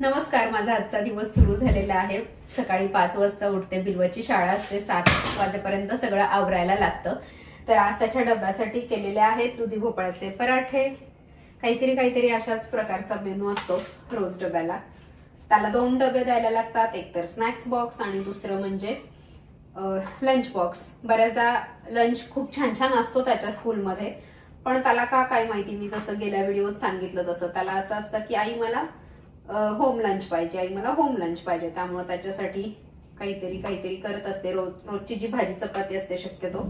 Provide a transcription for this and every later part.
नमस्कार माझा आजचा दिवस सुरू झालेला आहे. सकाळी पाच वाजता उठते बिलवाची शाळा असते सात वाजेपर्यंत सगळं आवरायला लागतं. तर आज त्याच्या डब्यासाठी केलेले आहेत दुधी भोपळ्याचे पराठे. काहीतरी काहीतरी अशाच प्रकारचा मेनू असतो रोज डब्याला. त्याला दोन डबे द्यायला लागतात एक तर स्नॅक्स बॉक्स आणि दुसरं म्हणजे लंच बॉक्स बऱ्याचदा लंच खूप छान छान असतो त्याच्या स्कूलमध्ये पण त्याला का काय माहिती मी जसं गेल्या व्हिडिओत सांगितलं तसं. त्याला असं असतं की आई मला होम लंच पाहिजे. आई मला होम लंच पाहिजे. त्यामुळे त्याच्यासाठी काहीतरी काहीतरी करत असते. रोज रोजची जी भाजी चपाती असते शक्यतो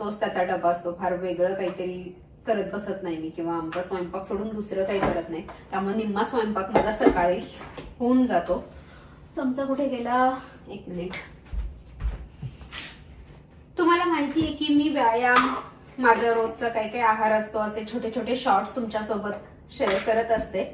तोच त्याचा डबा असतो. फार वेगळं काहीतरी करत बसत नाही मी किंवा आमचा स्वयंपाक सोडून दुसरं काही करत नाही. त्यामुळे निम्मा स्वयंपाक माझा सकाळीच होऊन जातो. चमचा कुठे गेला? एक मिनिट तुम्हाला माहिती आहे की मी व्यायाम माझा रोजचा काही काही आहार असतो. असे छोटे छोटे शॉर्ट्स तुमच्यासोबत शेअर करत असते.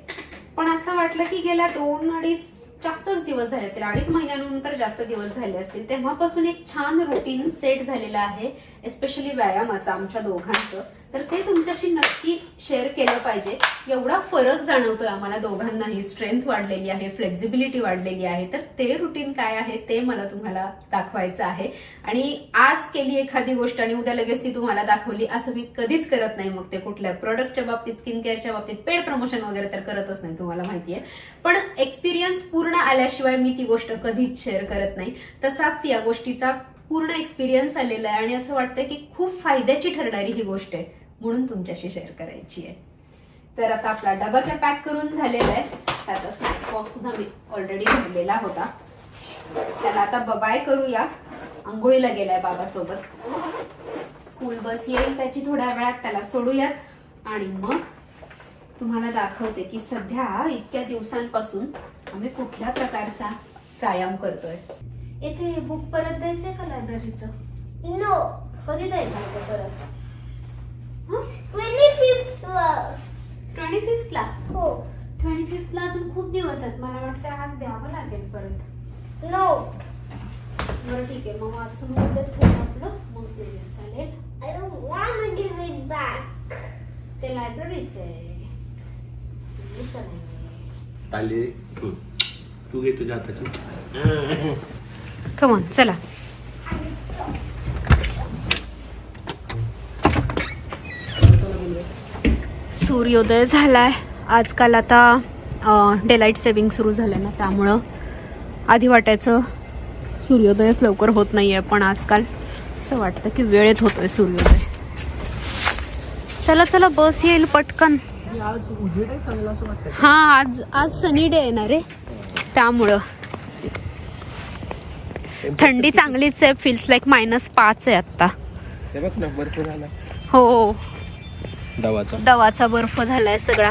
पण असं वाटलं की गेल्या दोन अडीच जास्तच दिवस झाले असतील. अडीच महिन्यानंतर जास्त दिवस झाले असतील. तेव्हापासून एक छान रुटीन सेट झालेलं आहे एस्पेशली व्यायामाचं आमच्या दोघांचं. तर ते तुमच्याशी नक्की शेअर केलं पाहिजे. एवढा फरक जाणवतोय आम्हाला दोघांनाही. स्ट्रेंथ वाढलेली आहे फ्लेक्झिबिलिटी वाढलेली आहे. तर ते रुटीन काय आहे ते मला तुम्हाला दाखवायचं आहे. आणि आज केली एखादी गोष्ट आणि उद्या लगेच ती तुम्हाला दाखवली असं मी कधीच करत नाही मग ते कुठल्या प्रोडक्टच्या बाबतीत स्किन केअरच्या बाबतीत पेड प्रमोशन वगैरे तर करतच नाही तुम्हाला माहितीये. पण एक्सपिरियन्स पूर्ण आल्याशिवाय मी ती गोष्ट कधीच शेअर करत नाही. तसाच या गोष्टीचा पूर्ण एक्सपिरियन्स आलेला आहे आणि असं वाटतं की खूप फायद्याची ठरणारी ही गोष्ट आहे. म्हणून तुमच्याशी शेअर करायची आहे. तर आता आपला डबा तर पॅक करून झालेला आहे. त्याचा स्नॅक्स बॉक्स सुद्धा मी ऑलरेडी भरलेला होता. त्याला आता बबाय करूया. आंघोळीला गेलाय बाबासोबत. स्कूल बस येईल त्याची थोड्या वेळात त्याला सोडूयात. आणि मग तुम्हाला दाखवते की सध्या इतक्या दिवसांपासून आम्ही कुठल्या प्रकारचा व्यायाम करतोय. येथे बुक परत द्यायचंय का लायब्ररीचं No. कधी द्यायचं होतं परत? Twenty fifth. ट्वेंटी फिफ्थला? हो. ट्वेंटी फिफ्थला अजून खूप दिवस आहेत. मला वाटतं आज द्यावं लागेल परत. No. बरं ठीक आहे. मग वाचून उद्या थोडं आपलं. मग देऊया. चालेल. I don't want to give it back. ते लायब्ररीच आहे. आले. तू तू घे तुझ्या हाताची. कमॉन चला. सूर्योदय झालाय. आजकाल आता डेलाईट सेविंग सुरू झालं ना त्यामुळं आधी वाटायचं सूर्योदयच लवकर होत नाहीये पण आजकाल असं वाटतं की वेळेत होतोय सूर्योदय. चला चला बस येईल पटकन. आहे हा आज आज सनी डे आहे. ना रे त्यामुळं. थंडी चांगलीच आहे फील्स लाईक मायनस पाच आहे आत्ता झाला हो. दवाचा दवाचा बर्फ झालाय सगळा.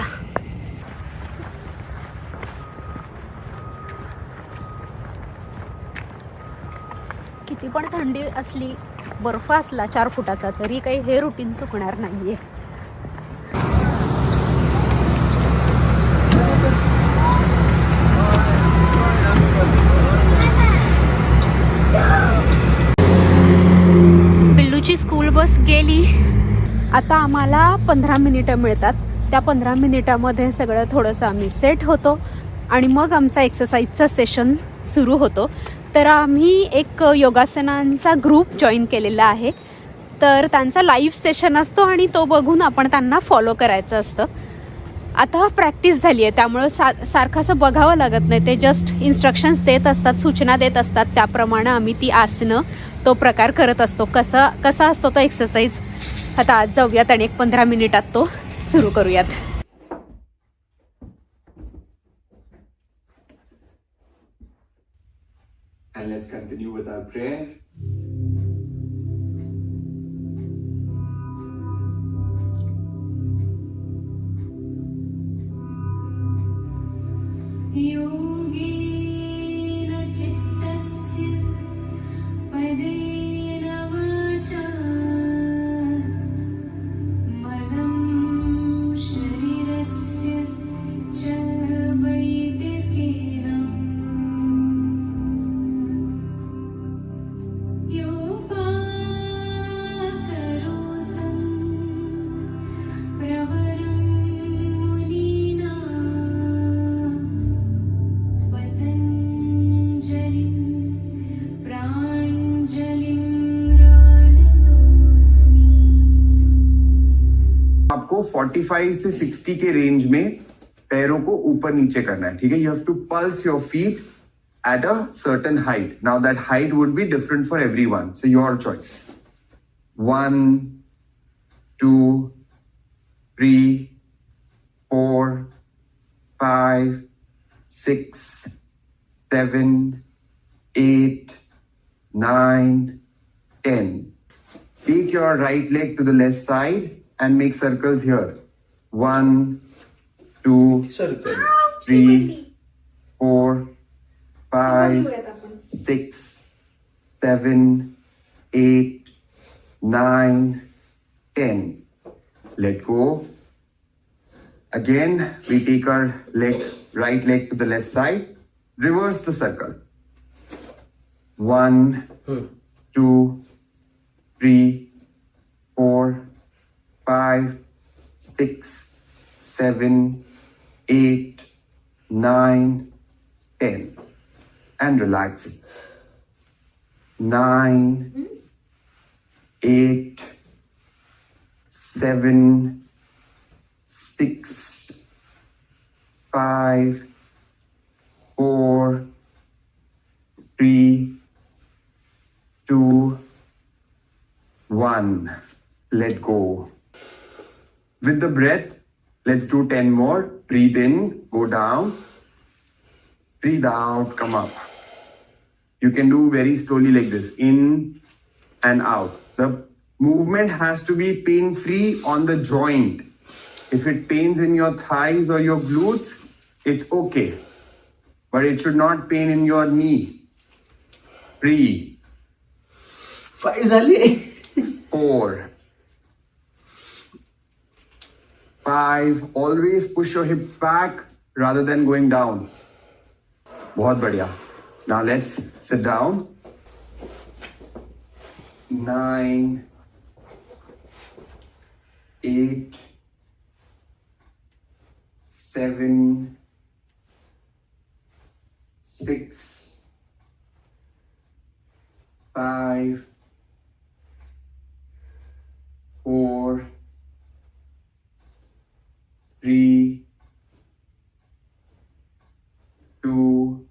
किती पण थंडी असली बर्फ असला चार फुटाचा तरी काही हे रुटीन चुकणार नाहीये पिल्लूची स्कूल बस गेली आता आम्हाला पंधरा मिनिटं मिळतात. त्या पंधरा मिनिटामध्ये सगळं थोडंसं आम्ही सेट होतो. आणि मग आमचा एक्सरसाइजचा सेशन सुरू होतो. तर आम्ही एक योगासनांचा ग्रुप जॉईन केलेला आहे. तर त्यांचा लाईव्ह सेशन असतो आणि तो बघून आपण त्यांना फॉलो करायचं असतं. आता प्रॅक्टिस झाली आहे. त्यामुळं सा सारखं असं बघावं लागत नाही. ते जस्ट इन्स्ट्रक्शन्स देत असतात सूचना देत असतात. त्याप्रमाणे आम्ही ती आसनं तो प्रकार करत असतो. कसा कसा असतो तो एक्सरसाइज आता आज जाऊयात आणि एक पंधरा मिनिटात तो सुरू करूयात And let's continue with our prayer. योगेन 45 से 60 के रेंज में पैरों को ऊपर नीचे करना है ठीक है? You have to pulse your feet at a certain height now that height would be different for everyone so your choice one two three four five six seven eight nine ten Take your right leg to the left side and make circles here. One, two, three, four, five, six, seven, eight, nine, ten. Let go. Again, we take our leg, right leg to the left side. Reverse the circle. One, hmm. two, three, four, five, six, seven, eight, nine, ten. And relax. Nine, eight, seven, six, five, four, three, two, one. Let go. With the breath, let's do 10 more. Breathe in, go down. Breathe out, come up. You can do very slowly like this in and out. The movement has to be pain free on the joint. If it pains in your thighs or your glutes, it's okay. But it should not pain in your knee. Three. Finally. Four. five. Always push your hip back rather than going down. बहुत बढ़िया. Now let's sit down. Nine, eight, seven, six, five, four, three, two,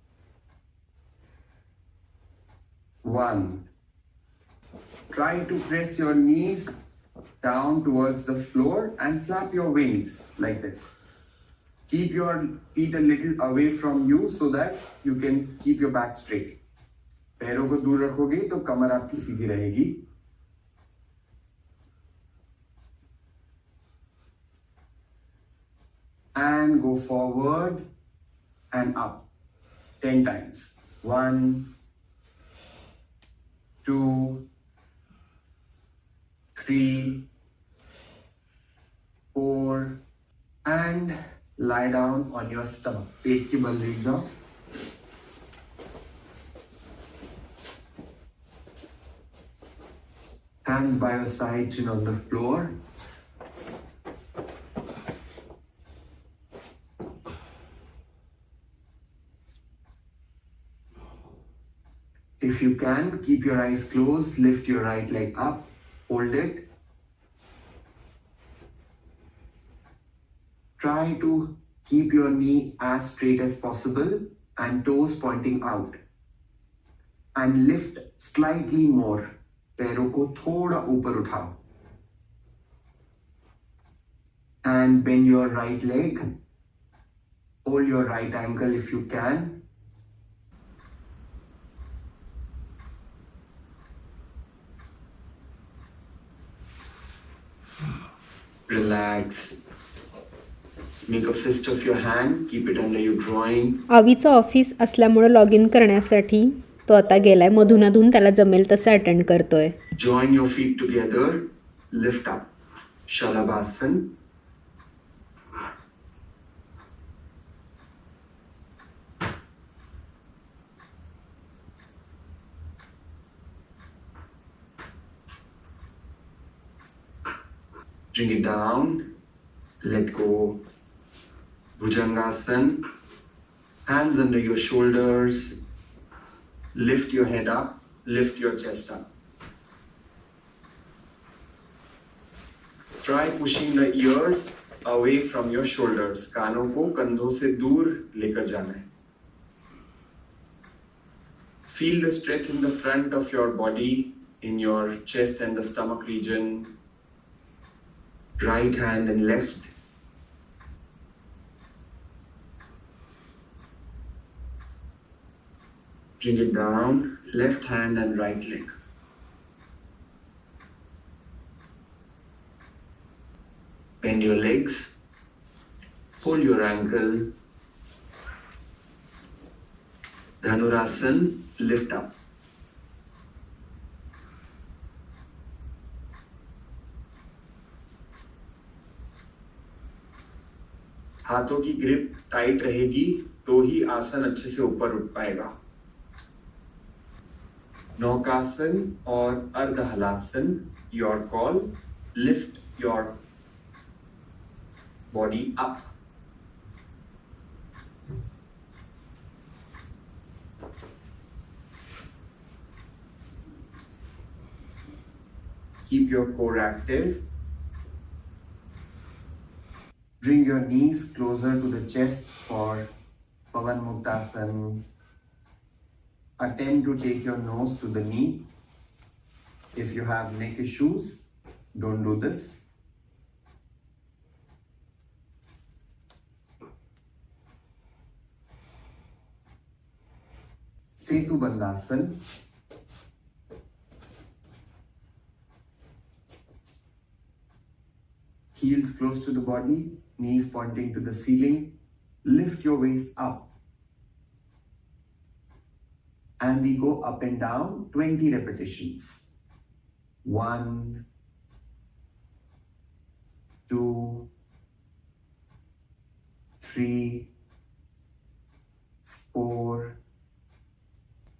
one. Try to press your knees down towards the floor and flap your wings like this. Keep your feet a little away from you so that you can keep your back straight. पैरों को दूर रखोगे तो कमर आपकी सीधी रहेगी and go forward and up 10 times. One, two, three, four, and lie down on your stomach. पेट की बल late जाओ Hands by your side, chin on the floor. If you can, keep your eyes closed, lift your right leg up, hold it. Try to keep your knee as straight as possible and toes pointing out. And lift slightly more. पैरों को थोड़ा ऊपर उठाओ. And bend your right leg. Hold your right ankle if you can. Relax. Make a fist of your hand, keep it under your groin. आवीचं office असल्यामुळं log in करण्यासाठी तो आता गेलाय मधून त्याला जमेल तसं अटेंड करतोय Join your feet together, lift up. Shalabhasan. Bring it down, let go. Bhujangasan. Hands under your shoulders. Lift your head up, lift your chest up. Try pushing the ears away from your shoulders. कानों को कंधों से दूर लेकर जाना है. Feel the stretch in the front of your body, in your chest and the stomach region. Right hand and left. Bring it down, left hand and right leg. Bend your legs, pull your ankle. Dhanurasan, lift up. हाथों की grip tight रहेगी तो ही आसन अच्छे से ऊपर उठ पाएगा। नौकासन और Ardha Halasana your core lift your body up keep your core active bring your knees closer to the chest for pavan muktasan attempt to take your nose to the knee. If you have neck issues, don't do this. Setu Bandhasan. Heels close to the body, knees pointing to the ceiling. Lift your waist up and we go up and down 20 repetitions. One, two, three, four.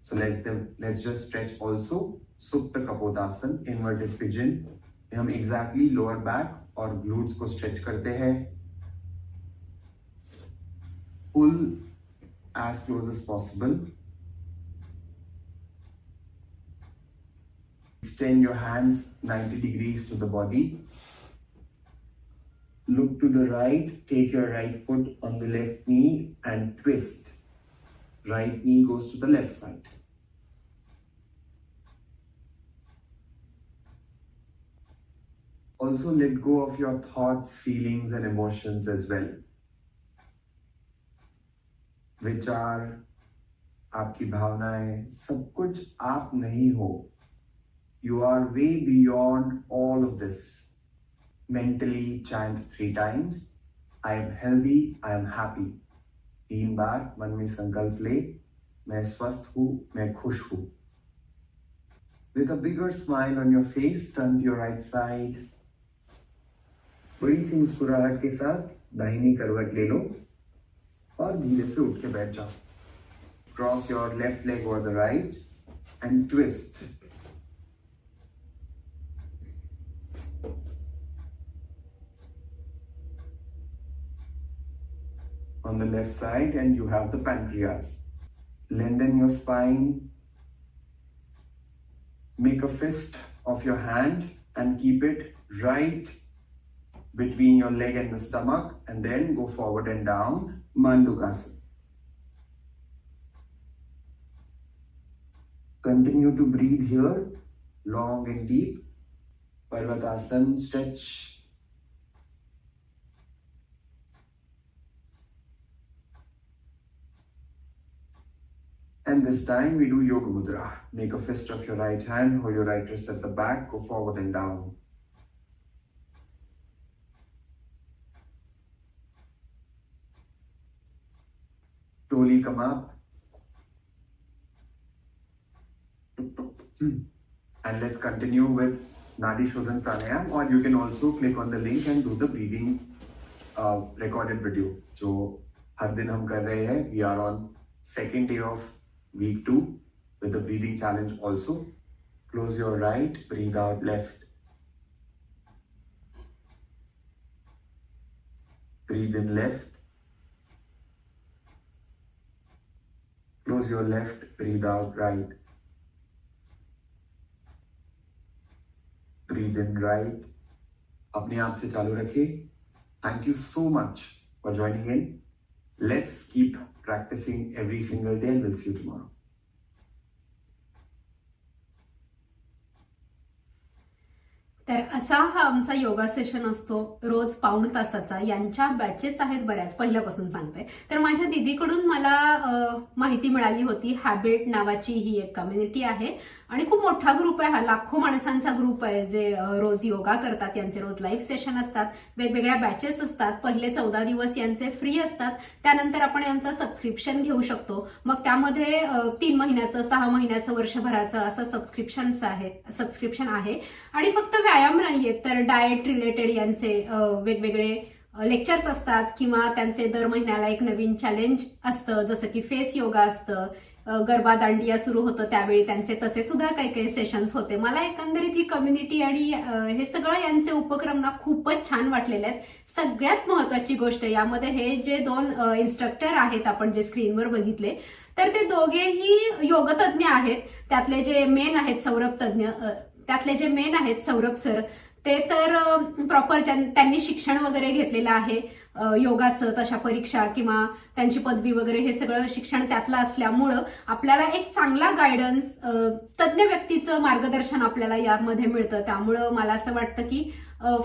So let's let's just stretch also. Supta Kapodasan, inverted pigeon. हम exactly lower back और glutes को stretch करते हैं. Pull as close as possible. Extend your hands 90 degrees to the body. Look to the right, take your right foot on the left knee and twist. Right knee goes to the left side. Also, let go of your thoughts, feelings, and emotions as well. विचार, आपकी भावनाएँ, सब कुछ आप नहीं हो। You are way beyond all of this mentally chant three times I am healthy I am happy तीन बार मन में संकल्प ले, मैं स्वस्थ हूँ, मैं खुश हूँ. With a bigger smile on your face turn your right side बड़ी सी मुस्कुराहट के साथ दाहिनी करवट ले लो। और धीरे से उठ के बैठ जाओ Cross your left leg over the right and twist. on the left side and you have the pancreas. Lengthen your spine. Make a fist of your hand and keep it right between your leg and the stomach and then go forward and down. Mandukasana. Continue to breathe here, long and deep. Parvatasana, stretch And this time we do Yoga Mudra. Make a fist of your right hand, hold your right wrist at the back, go forward and down. Toli come up and let's continue with Nadi Shodhan Pranayama और you can also click on the link and do the breathing recorded video जो हर दिन हम कर रहे हैं। We are on second day of week two with breathing challenge also close your right breathe out left Breathe in left. Close your left, breathe out right. Breathe in right. अपने आप से चालू रखिए thank you so much for joining in let's keep practicing every single day and will see you tomorrow तर असा हा आमचा yoga session असतो रोज पाऊण तासाचा. यांच्या बॅचेस आहेत बऱ्याच पहिल्यापासून सांगते. तर माझ्या दिदीकडून मला माहिती मिळाली होती हॅबिट नावाची ही एक कम्युनिटी आहे. आणि खूप मोठा ग्रुप आहे हा. लाखो माणसांचा ग्रुप आहे जे रोज योगा करतात. यांचे रोज लाईव्ह सेशन असतात. वेगवेगळ्या बॅचेस असतात. पहिले चौदा दिवस यांचे फ्री असतात. त्यानंतर आपण यांचं सबस्क्रिप्शन घेऊ शकतो. मग त्यामध्ये तीन महिन्याचं सहा महिन्याचं वर्षभराचं असं सबस्क्रिप्शनचं आहे सबस्क्रिप्शन आहे. आणि फक्त व्यायाम नाहीये तर डाएट रिलेटेड यांचे वेगवेगळे लेक्चर्स असतात. किंवा त्यांचे दर महिन्याला एक नवीन चॅलेंज असतं. जसं की फेस योगा असतं. गरबा दांडिया सुरू होतं त्यावेळी त्यांचे तसे सुद्धा काही काही सेशन्स होते. मला एकंदरीत ही कम्युनिटी आणि हे सगळं यांचे उपक्रम ना खूपच छान वाटलेले आहेत. सगळ्यात महत्वाची गोष्ट यामध्ये हे जे दोन इन्स्ट्रक्टर आहेत आपण जे स्क्रीनवर बघितले तर ते दोघेही योगतज्ञ आहेत. त्यातले जे मेन आहेत सौरभ तज्ञ त्यातले जे मेन आहेत सौरभ सर ते तर प्रॉपर त्यांनी शिक्षण वगैरे घेतलेलं आहे योगाचं तशा परीक्षा किंवा त्यांची पदवी वगैरे हे सगळं शिक्षण त्यातलं असल्यामुळं आपल्याला एक चांगला गायडन्स तज्ज्ञ व्यक्तीचं मार्गदर्शन आपल्याला यामध्ये मिळतं. त्यामुळं मला असं वाटतं की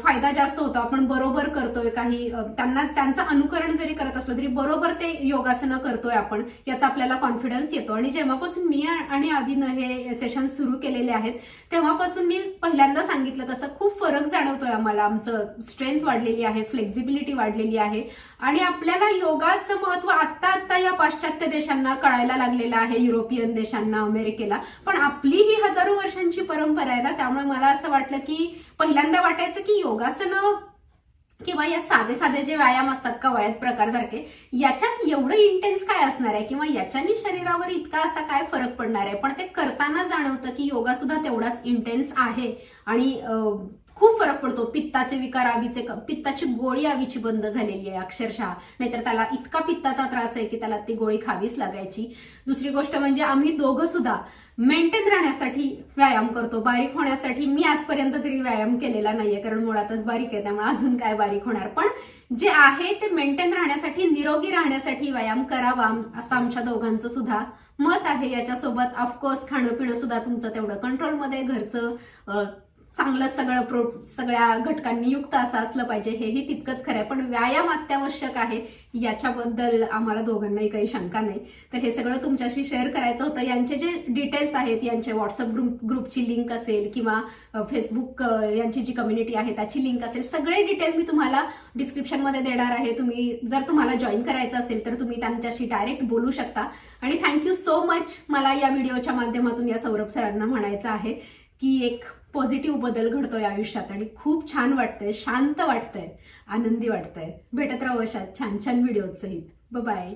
फायदा जास्त होतो. आपण बरोबर करतोय काही त्यांना त्यांचं अनुकरण जरी करत असलं तरी बरोबर ते योगासनं करतोय आपण याचा आपल्याला कॉन्फिडन्स येतो. आणि जेव्हापासून मी आणि अभिन हे सेशन सुरू केलेले आहेत तेव्हापासून मी पहिल्यांदा सांगितलं तसं खूप फरक जाणवतोय आम्हाला. आमचं स्ट्रेंथ वाढलेली आहे फ्लेक्झिबिलिटी वाढलेली आहे. आणि आपल्याला योगाचं महत्त्व आत्ता आत्ता या पाश्चात्य देशांना कळायला लागलेलं आहे युरोपियन देशांना अमेरिकेला. पण आपली ही हजारो वर्षांची परंपरा आहे ना त्यामुळे मला असं वाटलं की पहिल्यांदा वाटायचं की योगासनं किंवा या साधे साधे जे व्यायाम असतात कवायत प्रकारसारखे याच्यात एवढं इंटेन्स काय असणार आहे? किंवा याच्यानी शरीरावर इतका असा काय फरक पडणार आहे? पण ते करताना जाणवतं की योगा सुद्धा तेवढाच इंटेन्स आहे. आणि खूप फरक पडतो. पित्ताचे विकार आवीचे पित्ताची गोळी आवीची बंद झालेली आहे अक्षरशः. नाहीतर त्याला इतका पित्ताचा त्रास आहे की त्याला ती गोळी खावीच लागायची. दुसरी गोष्ट म्हणजे आम्ही दोघं सुद्धा मेंटेन राहण्यासाठी व्यायाम करतो. बारीक होण्यासाठी मी आजपर्यंत तरी व्यायाम केलेला नाहीये कारण मुळातच बारीक आहे त्यामुळे अजून काय बारीक होणार. पण जे आहे ते मेंटेन राहण्यासाठी निरोगी राहण्यासाठी व्यायाम करावा असं आमच्या दोघांचं सुद्धा मत आहे. याच्यासोबत ऑफकोर्स खाणं पिणं सुद्धा तुमचं तेवढं कंट्रोलमध्ये घरचं चांगलं सगळं प्रो सगळ्या घटकांनी युक्त असं असलं पाहिजे हेही तितकंच खरं आहे. पण व्यायाम अत्यावश्यक आहे याच्याबद्दल आम्हाला दोघांनाही काही शंका नाही. तर हे सगळं तुमच्याशी शेअर करायचं होतं. यांचे जे डिटेल्स आहेत यांचे व्हॉट्सअप ग्रुप ग्रुपची लिंक असेल किंवा फेसबुक यांची जी कम्युनिटी आहे त्याची लिंक असेल सगळे डिटेल मी तुम्हाला डिस्क्रिप्शनमध्ये देणार आहे. तुम्ही जर तुम्हाला जॉईन करायचं असेल तर तुम्ही त्यांच्याशी डायरेक्ट बोलू शकता. आणि थँक्यू सो मच मला या व्हिडिओच्या माध्यमातून या सौरभ सरांना म्हणायचं आहे. की एक पॉझिटिव्ह बदल घडतोय आयुष्यात आणि खूप छान वाटतंय शांत वाटतंय आनंदी वाटतंय. भेटत राहू अशा छान छान व्हिडिओ सहित. बाय